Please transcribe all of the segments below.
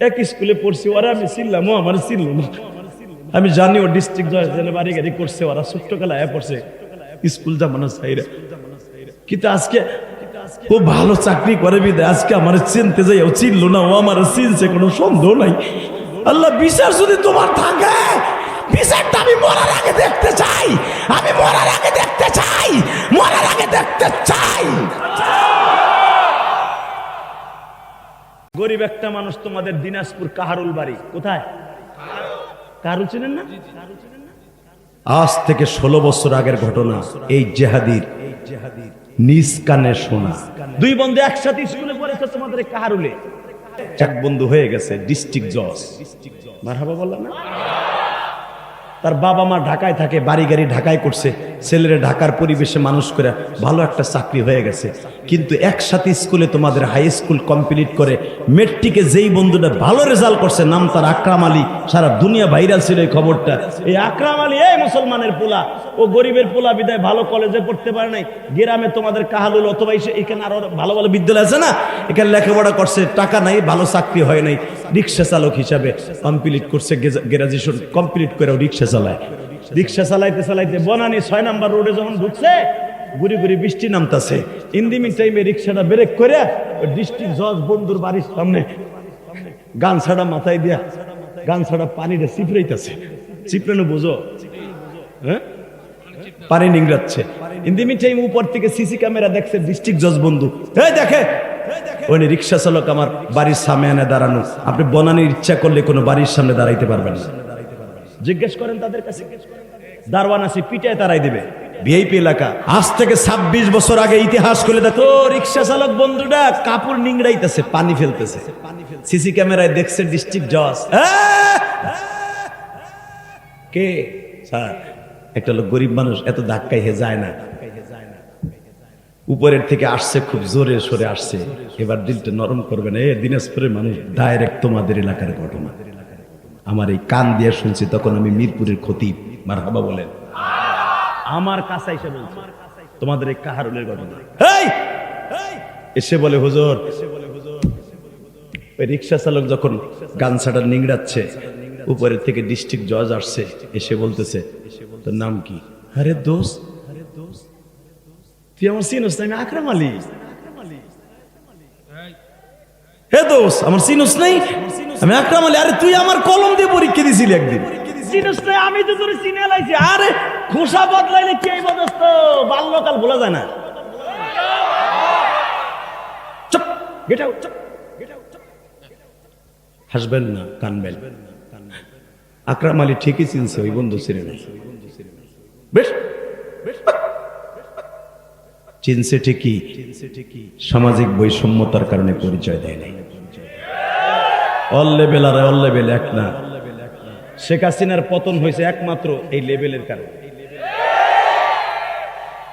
এক স্কুলে পড়ছি, ওরা আমি চিনলাম, ও আমার চিনল না। আমি জানি ও ডিস্ট্রিক্ট জজ বাড়ি গাড়ি করছে, ওরা ছোট্ট কালা আয়া পড়ছে। স্কুল জামানো সাইরা। কিন্তু আজকে ও ভালো চাকরি করে বিদে, আজকে আমার চিনতে যাই, ও চিনলো না, ও আমার চিনছে, কোনো সন্দেহ নাই। আল্লাহ বিচার যদি তোমার থাকে, বিচারটা আমি মরার আগে দেখতে একটা মানুষ তোমাদের দিনাজপুর কাহারুল বাড়ি। কোথায়? কাহারুল চিনেন না? আজ থেকে ষোলো বছর আগের ঘটনা এই জেহাদির নিজ কানে শোনা। দুই বন্ধু একসাথে স্কুলে পড়েছে তোমাদের কাহারুলে। এক বন্ধু হয়ে গেছে ডিস্ট্রিক্ট জজ। মারহাবা বললাম না? তার বাবা মা ঢাকায় থাকে বাড়ি গাড়ি ঢাকায় করছে। ছেলেরা ঢাকার পরিবেশে মানুষ করে ভালো একটা চাকরি হয়ে গেছে। কিন্তু একসাথে স্কুলে তোমাদের হাই স্কুল কমপ্লিট করে মেট্রিকে যেই বন্ধুটা ভালো রেজাল্ট করছে, নাম তার আকরাম আলী। সারা দুনিয়া ভাইরাল ছিল এই খবরটা। এই আকরাম আলী, এই মুসলমানের পোলা। ও গরিবের পোলা বিদায় ভালো কলেজে পড়তে পারে নাই। গ্রামে তোমাদের কাহালুল অথবা এখানে আরও ভালো ভালো বিদ্যালয় আছে না? এখানে লেখাপড়া করছে, টাকা নাই, ভালো চাকরি হয় নাই। রিক্সা চালক হিসাবে কমপ্লিট করছে, গ্রাজুয়েশন কমপ্লিট করে রিক্সা চালায়। রিক্সা চালাইতে চালাইতে বনানি ছয় নাম্বার রোডে যখন ঢুকছে গুড়ি গুড়ি বৃষ্টি নামতাছে। ইন্দিমিন টাইমে রিক্সাটা ব্রেক করে ডিস্ট্রিক্ট জজ বন্ধুর বাড়ির সামনে গান ছাড়া মাথায় দিয়া গান ছাড়া পানিটা চিপড়াইতেছে। চিপড়ানো বোঝো? হ্যাঁ? পানি নিংড়াচ্ছে। ইন্দিমিন টাইম উপর থেকে সিসি ক্যামেরা দেখছে ডিস্ট্রিক্ট জজ বন্ধু। এই দেখে, ওই রিক্সা চালক আমার বাড়ির সামনে দাঁড়ানো। আপনি বনানির ইচ্ছা করলে কোনো বাড়ির সামনে দাঁড়াইতে পারবেন না। জিজ্ঞেস করেন তাদের কাছে দারওয়ান আছে, পিটায় তারাই দিবে। ভিআইপি এলাকা, আজ থেকে ২৬ বছর আগে ইতিহাস করে দেখো, রিক্সা চালক বন্ধুটা কাপড় নিংড়াইতেছে, পানি ফেলতেছে। সিসি ক্যামেরায় দেখছে ডিস্ট্রিক্ট জজ। কে? স্যার, একটা লোক গরিব মানুষ, এত ধাক্কায় হে যায় না। উপরের থেকে আসছে, খুব জোরে সরে আসছে। এবার দিলটা নরম করবে না। এ, দিনাজপুরের মানুষ ডাইরেক্ট তোমাদের এলাকার ঘটনা। আমার এই কান দিয়ে শুনছি, তখন আমি মিরপুরের ক্ষতি মার হাবা বলেন। আমার কাছে এসে বলছে, তোমাদের এই কাহারুলের ঘটনা। এসে বলে, হুজুর রিক্সা চালক যখন গানসাটা নিংড়াচ্ছে, উপরের থেকে ডিস্ট্রিক্ট জজ আসছে, এসে বলতেছে, তোর নাম কি? আরে দোষ তুই আমার চিনোস না, আমি আকরাম আলী। হে দোষ আমার চিনোস নাই? আমি আকরাম আলী আরে তুই আমার কলম দিয়ে পরীক্ষা দিছিলি একদিন। নাই আমি তো তোর চিনে লাইছি। আরে, খোসা বদলাইলে কি বদস্ত? বাল্যকাল ভোলা যায় না। চুপ, গেট আউট, চুপ হাসবেন না, কানবেন। আকরাম আলী ঠিকই চিনছে, ওই বন্ধু ছিলেন বেশ। চিনছে ঠিকই, সামাজিক বৈষম্যতার কারণে পরিচয় দেয় নাই। অল লেভেল আর অল লেভেল এক না। শেখ হাসিনার পতন হয়েছে একমাত্র এই লেভেলের কারণে।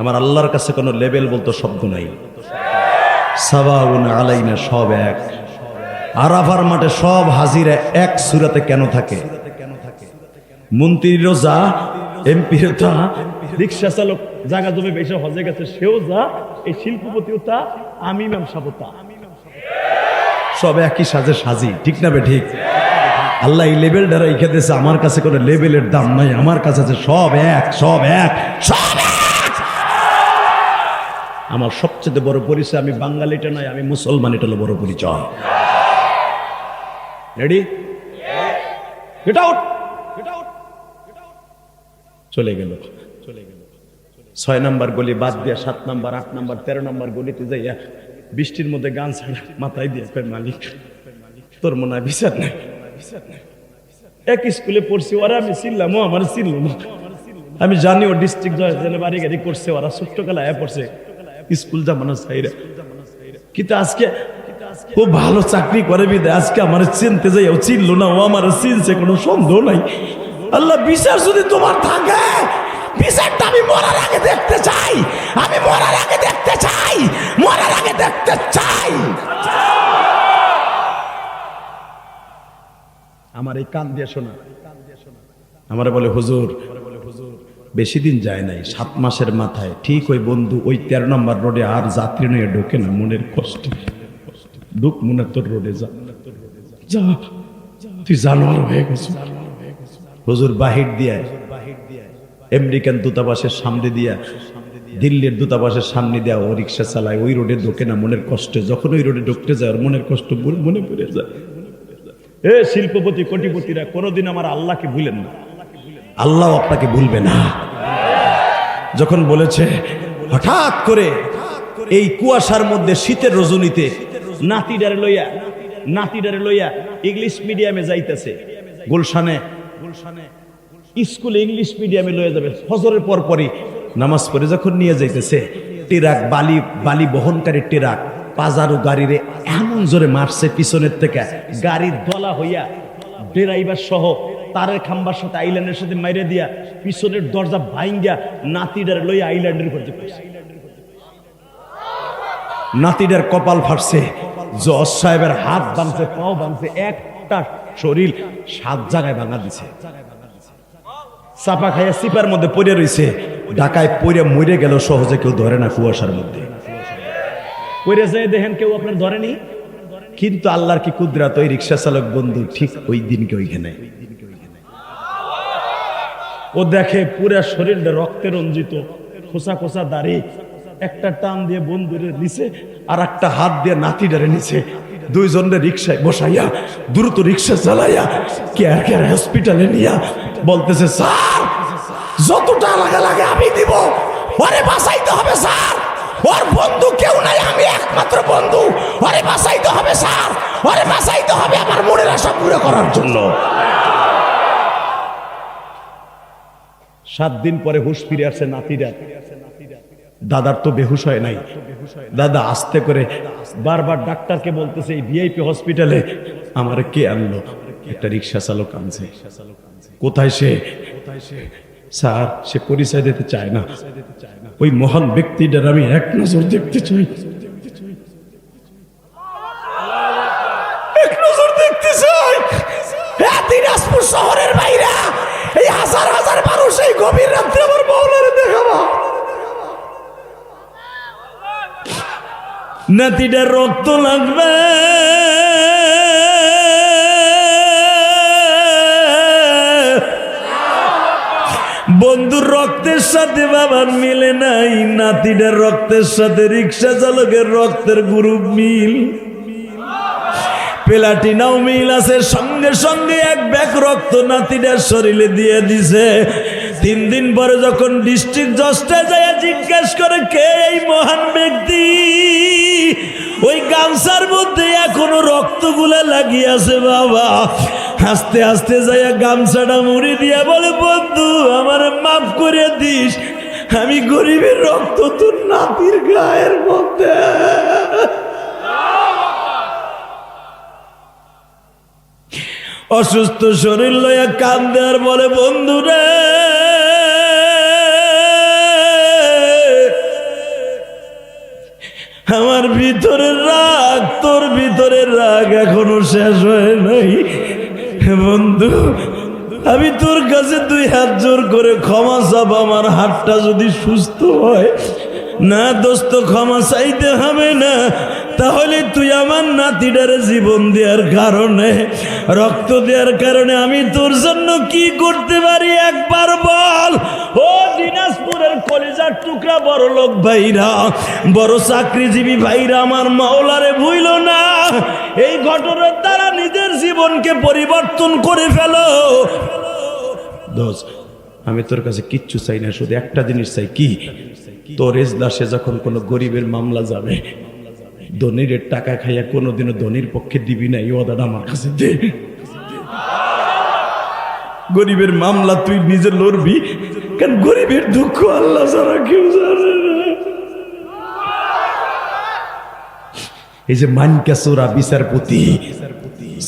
আমার আল্লাহর কাছে কোনো লেভেল বলতো শব্দ নাই। আলাইনা, সব এক। আরাফার মাঠে সব হাজিরা এক সুরাতে কেন থাকে? মন্ত্রীরও যা এমপিরও তা রিক্সা চালক জায়গা জমে বেশি হজে গেছে, সেও যা, এই শিল্পপতিও তা, আমি ম্যাম সাবতা সব একই সাজে সাজি, ঠিক না বে ঠিক? আল্লাহ এই লেভেল দ্বারা রেখে দিয়েছে, আমার কাছে কোনো লেভেলের দাম নাই, আমার কাছে আছে সব এক সব এক আমার সবচেয়ে বড় পরিচয়, আমি বাঙালিটা নয়, আমি মুসলমান, এটা হলো বড় পরিচয়। রেডি গেট আউট চলে গেল চলে গেল। ছয় নাম্বার গলি বাদ দিয়ে, সাত নাম্বার, আট নাম্বার, তেরো নাম্বার গলিতে যাইয়া বৃষ্টির মধ্যে গান ছাড়া মাথায় দিয়ে কয়, মালিক, তোর মনে হয় বিচার নাই? এক স্কুলে পড়ছি, ওরা আমি চিনলাম, ও আমার চিনল আমি জানি ও ডিস্ট্রিক্ট জজ বাড়ি গাড়ি করছে, ওরা ছোট্ট কালা পড়ছে স্কুল জামানো সাইরা কিন্তু আজকে ও ভালো চাকরি করে বিদে আজকে আমার চিনতে যাই ও চিনলো না, ও আমার চিনছে, কোনো সন্দেহ নাই। আল্লাহ বিচার যদি তোমার থাকে বিচারটা আমি মরার আগে দেখতে চাই। আমি মরার আগে দেখতে চাই। মরার আগে দেখতে চাই। আমার এই কান দিয়ে শোনা। আমার বলে, হুজুর, বেশি দিন যায় নাই। সাত মাসের মাথায় ঠিক ওই বন্ধু ওই তেরো নম্বর রোডে আর যাত্রী নিয়ে ঢোকে না। মনের কষ্ট। ঢুক মনে তোর রোডে যা। যা। তুই জানোয়ার হয়ে গেছিস। হুজুর বাহির দিয়া আমেরিকান দূতাবাসের সামনে দিয়া, দিল্লির দূতাবাসের সামনে দেওয়া ও রিক্সা চালায়, ওই রোডে ঢোকে না মনের কষ্টে। যখন ওই রোডে ঢুকতে যায়, ওর মনের কষ্ট মনে- পড়ে যায়। এ শিল্পপতি, কোটিপতিরা, কোনোদিন আমার আল্লাহকে ভুলেন না। আল্লাহ আপনাকে ভুলবে না। যখন বলেছে, হঠাৎ করে এই কুয়াশার মধ্যে শীতের রজনীতে নাতিডারে লইয়া নাতিডারে লইয়া ইংলিশ মিডিয়ামে যাইতেছে। গুলশানে গুলশানে স্কুলে ইংলিশ মিডিয়ামে লইয়া যাবে। ফজরের পর পরই নামাজ পড়ে যখন নিয়ে যাইতেছে, টেরাক, বালি বালি বহনকারী টেরাক, পাজারো গাড়িরে এমন জোরে মারছে পিছনের থেকে। গাড়ির দলা হইয়া ড্রাইভার সহ তারের খাম্বার সাথে আইল্যান্ডের সাথে মাইরে দিয়া পিছনের দরজা ভাইঙ্গা নাতিডার লইয়া আইল্যান্ডের করতে পারছে নাতিডার কপাল ফাটছে, জজ সাহেবের হাত ভাঙছে পাও ভাঙছে একটা শরীর সাত জায়গায় ভাঙা দিছে। চাপা খাইয়া সিপার মধ্যে পড়ে রইছে। ঢাকায় পড়ে মরে গেল সহজে কেউ ধরে না কুয়াশার মধ্যে। পড়ে যায় দেখেন কেউ আপনার ধরেনি কিন্তু আল্লাহর কি কুদরাত? ওই রিক্সা চালক বন্ধু ঠিক ওই দিনকে ওইখানে? ও দেখে পুরা শরীরটা রক্তে রঞ্জিত, খোসা খোসা দাড়ি, একটা টান দিয়ে বন্ধুরে নিচে আর একটা হাত দিয়ে নাতিডারে নিচে দুইজনের রিক্সায় বসাইয়া, দ্রুত রিক্সা চালাইয়া, কেয়ার কেয়ার হসপিটালে নিয়া বলতেছে, স্যার, যতটা লাগা লাগে আমি দিব। ওরে বাঁচাইতে হবে, স্যার। ওর বন্ধু কেউ নাই, আমি একমাত্র বন্ধু। ওরে বাঁচাইতে হবে, স্যার। ওরে বাঁচাইতে হবে আমার মনের আশা পুরো করার জন্য। সাত দিন পরে হুশ ফিরে আসছে নাতিরা। দাদার তো বেহুশ হয় নাই। দাদা আস্তে করে বারবার ডাক্তারকে বলতেছে, এই ভিআইপি হসপিটালে আমার কে আনলো? একটা রিক্সা চালক আনছে। কোথায় সে? স্যার সে পরিচয় দিতে চায় না। ওই মহান ব্যক্তিটার আমি এক নজর দেখতে চাই। হ্যাঁ, শহরের বাইরা। এই হাজার হাজার মানুষ এই গভীর নাতিটার রক্ত লাগবে। রক্তের সাথে বাবার মিলে নাই। নাতিটার রক্তের সাথে রিক্সা চালকের রক্তের গ্রুপ মিল। প্লাটিনাও মিল আছে, সঙ্গে সঙ্গে এক ব্যাগ রক্ত নাতিটার শরীরে দিয়ে দিছে। তিন দিন পরে যখন ডিস্ট্রিক্ট জজটা যায়, জিজ্ঞেস করে, কে এই মহান ব্যক্তি? ওই গামছার মধ্যে এখনও রক্তগুলা লাগিয়েছে বাবা। হাসতে হাসতে যাইয়া গামছাটা মুড়ি দিয়া বলে, বন্ধু, আমার মাফ করে দিস। আমি গরিবের রক্ত তোর নাতির গায়ের মধ্যে। অসুস্থ শরীর লইয়া কান্দে দেওয়ার বলে বন্ধুরে আমার ভিতরের রাগ, তোর ভিতরের রাগ এখনও শেষ হয় নাই। বন্ধু, আমি তোর কাছে দুই হাত জোর করে ক্ষমা চাপ আমার হাতটা যদি সুস্থ হয়। না দোস্ত, ক্ষমা চাইতে হবে না। তাহলে তুই আমার নাতিটারে জীবন দেওয়ার কারণে, রক্ত দেওয়ার কারণে আমি তোর জন্য কি করতে পারি একবার বল? ও কলেজার টুকরা বড় লোক ভাইরা, বড় চাকরিজীবী ভাইরা আমার মাওলারে ভুইল না। এই ঘটনার দ্বারা নিজের জীবনকে পরিবর্তন করে ফেলো। আমি তোর কাছে কিচ্ছু চাই না, শুধু একটা জিনিস চাই, কি? তোর এজলাসে যখন কোনো গরিবের মামলা যাবে, ধনির টাকা খাইয়া কোনোদিনও ধনির পক্ষে দিবি না, এই ওদাটা আমার কাছে দে। গরিবের মামলা তুই নিজে লড়বি কারণ গরিবের দুঃখ আল্লাহ ছাড়া কেউ জানে না। এই যে মানকা সোরা বিচারপতি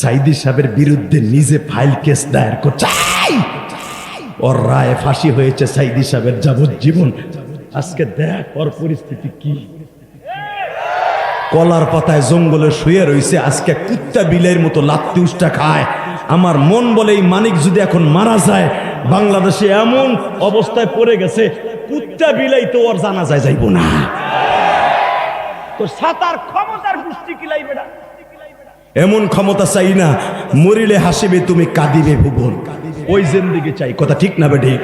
সাইদি সাহেবের বিরুদ্ধে নিজে ফাইল কেস দায়ের করছে ওর রায় ফাঁসি হয়েছে সাইদি সাহেবের যাবজ্জীবন। আজকে দেখ ওর পরিস্থিতি কি। কলার পাতায় জঙ্গলে শুয়ে রইছে, আজকে কুত্তা বিলের মতো লাত্তি উষ্টা খায়। আমার মন বলে এই মানিক যদি এখন মারা যায় বাংলাদেশে এমন অবস্থায় পড়ে গেছে, কুত্তা বিলাই তো ওর জানা যায় যাইব না। তো সাতার ক্ষমতার গোষ্ঠী কিলাই বেড়া? এমন ক্ষমতা চাই না, মরিলে হাসিবে, তুমি কাঁদিবে ভুবন। ওই জিন্দিগি চাই, কথা ঠিক না বে ঠিক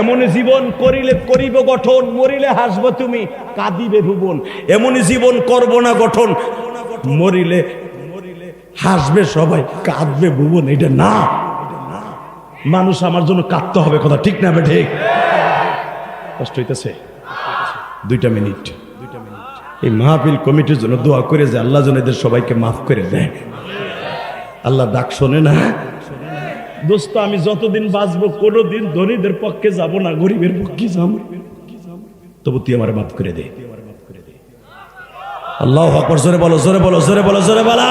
এমন জীবন করিলে করিব গঠন, মরিলে হাসব তুমি, কাঁদিবে ভুবন। এমন জীবন করব না গঠন, মরিলে মরিলে হাসবে সবাই, কাঁদবে ভুবন, এটা না। মানুষ আমার জন্য কাঁদতে হবে, কথা ঠিক না ঠিক কষ্ট হইতেছে। দুইটা মিনিট। এই মাহফিল কমিটির জন্য দোয়া করে যে আল্লাহ যেন এদের সবাইকে মাফ করে দেয়। আল্লাহ ডাক শোনে না। দোস্ত, আমি যতদিন বাঁচবো কোনো দিন ধনীদের পক্ষে যাব না, গরিবের পক্ষে যাব। তবু তুই আমার মাফ করে দে। আল্লাহ আকবর, জোরে বলো জোরে বলো জোরে বলো, জোরে বলা।